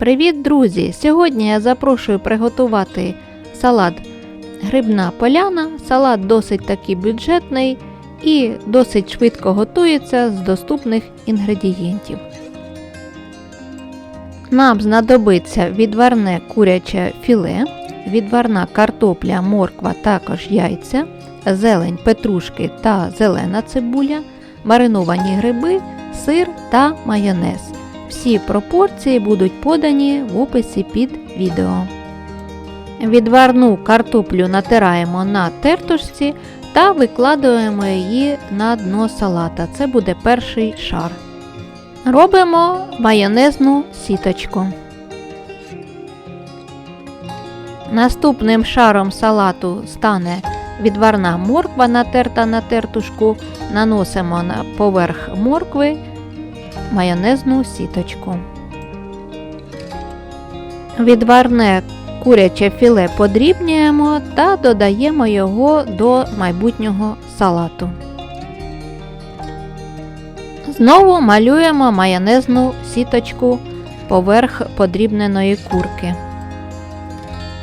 Привіт, друзі! Сьогодні я запрошую приготувати салат Грибна поляна. Салат досить таки бюджетний і досить швидко готується з доступних інгредієнтів. Нам знадобиться відварне куряче філе, відварна картопля, морква, також яйця, зелень петрушки та зелена цибуля, мариновані гриби, сир та майонез. Всі пропорції будуть подані в описі під відео. Відварну картоплю натираємо на тертушці та викладаємо її на дно салата. Це буде перший шар. Робимо майонезну сіточку. Наступним шаром салату стане відварна морква натерта на тертушку. Наносимо на поверх моркви майонезну сіточку. Відварне куряче філе подрібнюємо та додаємо його до майбутнього салату. Знову малюємо майонезну сіточку поверх подрібненої курки.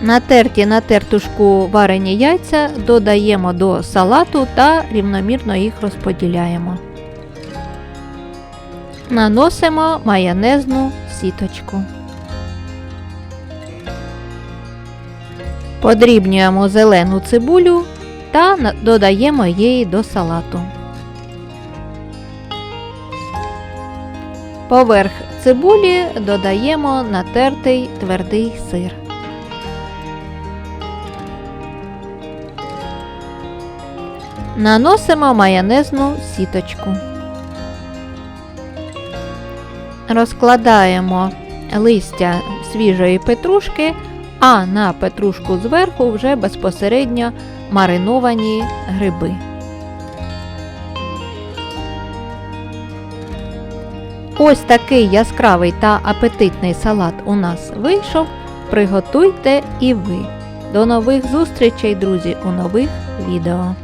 Натерті на тертушку варені яйця додаємо до салату та рівномірно їх розподіляємо. Наносимо майонезну сіточку. Подрібнюємо зелену цибулю та додаємо її до салату. Поверх цибулі додаємо натертий твердий сир. Наносимо майонезну сіточку. Розкладаємо листя свіжої петрушки, а на петрушку зверху вже безпосередньо мариновані гриби. Ось такий яскравий та апетитний салат у нас вийшов. Приготуйте і ви. До нових зустрічей, друзі, у нових відео.